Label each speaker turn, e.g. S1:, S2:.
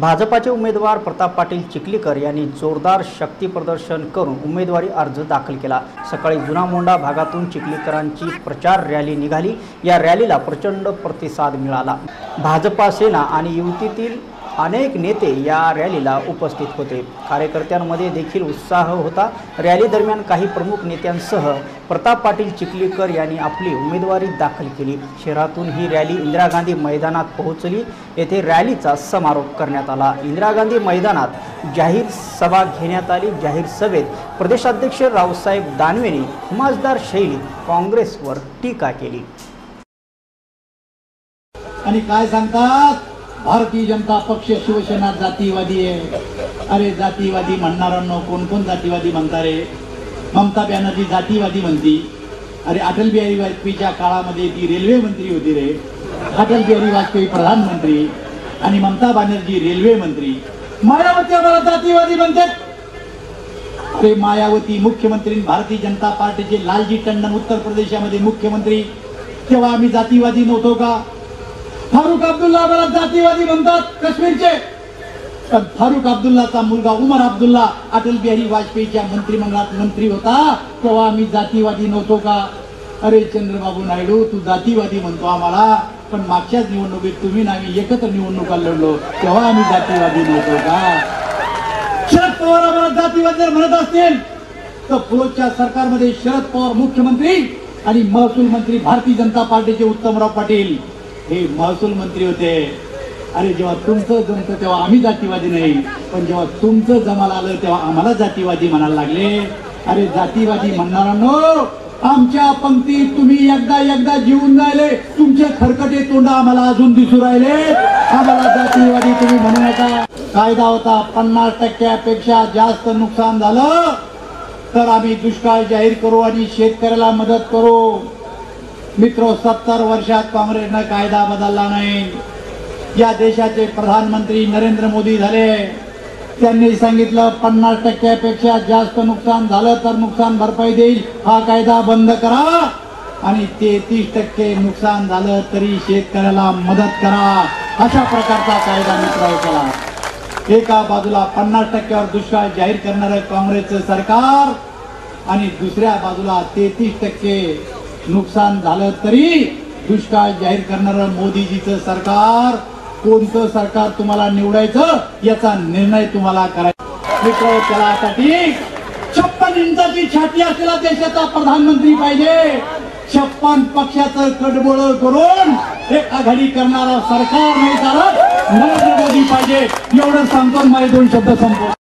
S1: भाजपाचे उमेदवार प्रताप पाटील चिखलीकर यांनी जोरदार शक्ती प्रदर्शन करून उमेदवारी अर्ज दाखल केला. सकाळी जुना मोंडा भागातून चिखलीकरांची प्रचार रॅली निघाली. या रॅलीला प्रचंड प्रतिसाद मिळाला. भाजपा सेना आणि युतीतील अनेक नेते या रॅलीला उपस्थित होते. कार्यकर्त्यांमध्ये देखील उत्साह होता. रॅली दरम्यान काही प्रमुख नेत्यांसह प्रताप पाटील चिखलीकर यांनी आपली उमेदवारी दाखल केली. शहरातून ही रॅली इंदिरा गांधी मैदानात पोहोचली. येथे रॅलीचा समारोप करण्यात आला. इंदिरा गांधी मैदानात जाहीर सभा घेण्यात आली. जाहीर सभेत प्रदेशाध्यक्ष रावसाहेब दानवेने हुमासदार शैलीत काँग्रेसवर टीका केली.
S2: आणि काय सांगतात? भारतीय जनता पक्ष शिवसेना जातीवादी आहे. अरे जातीवादी म्हणणाऱ्यांनो कोण कोण जातीवादी म्हणता रे? ममता बॅनर्जी जातीवादी म्हणती. अरे अटल बिहारी वाजपेयीच्या काळामध्ये ती रेल्वे मंत्री होती रे. अटल बिहारी वाजपेयी प्रधानमंत्री आणि ममता बॅनर्जी रेल्वे मंत्री. मायावती आम्हाला जातीवादी म्हणतात. अरे मायावती मुख्यमंत्री भारतीय जनता पार्टीचे लालजी टंडन उत्तर प्रदेशामध्ये मुख्यमंत्री. तेव्हा आम्ही जातीवादी नव्हतो का? फारुख अब्दुल्ला आम्हाला जातीवादी म्हणतात काश्मीरचे. पण फारुख अब्दुल्लाचा मुलगा उमर अब्दुल्ला अटल बिहारी वाजपेयीच्या मंत्रिमंडळात मंत्री होता. तेव्हा आम्ही जातीवादी नव्हतो का? अरे चंद्रबाबू नायडू तू जातीवादी म्हणतो आम्हाला. पण मागच्याच निवडणुकीत तुम्ही ना आम्ही एकत्र निवडणुका लढलो. तेव्हा आम्ही जातीवादी नव्हतो का? शरद पवार आम्हाला जातीवादी जर म्हणत असतील तर पुरोच्या सरकारमध्ये शरद पवार मुख्यमंत्री आणि महसूल मंत्री भारतीय जनता पार्टीचे उत्तमराव पाटील. हे महसूल मंत्री होते. अरे जेव्हा तुमचं जमतं तेव्हा आम्ही जातीवादी नाही. पण जेव्हा तुमचं जमाला आलं तेव्हा आम्हाला जातीवादी म्हणायला लागले. अरे जातीवादी म्हणणाऱ्यांनो आमच्या पंक्तीत तुम्ही एकदा एकदा जीवन राहिले. तुमचे खरकटे तोंड आम्हाला अजून दिसू राहिले. आम्हाला जातीवादी तुम्ही म्हणू नका. कायदा होता पन्नास टक्क्यापेक्षा जास्त नुकसान झालं. तर आम्ही दुष्काळ जाहीर करू आणि शेतकऱ्याला मदत करू. मित्र सत्तर वर्षात काँग्रेसनं कायदा बदलला नाही. या देशाचे प्रधानमंत्री नरेंद्र मोदी झाले. त्यांनी सांगितलं पन्नास टक्क्यापेक्षा जास्त नुकसान झालं तर नुकसान भरपाई देईल. हा कायदा बंद करा आणि तेहतीस टक्के नुकसान झालं तरी शेतकऱ्याला मदत करा. अशा प्रकारचा कायदा मित्र केला एका बाजूला पन्नास टक्क्यावर दुष्काळ जाहीर करणारं काँग्रेसचं सरकार आणि दुसऱ्या बाजूला तेहतीस टक्के नुकसान झालं तरी दुष्काळ जाहीर करणारं मोदीजीचं सरकार कोणतं सरकार तुम्हाला निवडायचं याचा निर्णय तुम्हाला करायचा. मित्र त्यासाठी छप्पन इंचाची छाती असलेला देशाचा प्रधानमंत्री पाहिजे. छप्पन पक्षाचं कडबोळ करून एक आघाडी करणारा सरकार नाही चालत. नरेंद्र मोदी पाहिजे. एवढं सांगतो माझे दोन शब्द संपव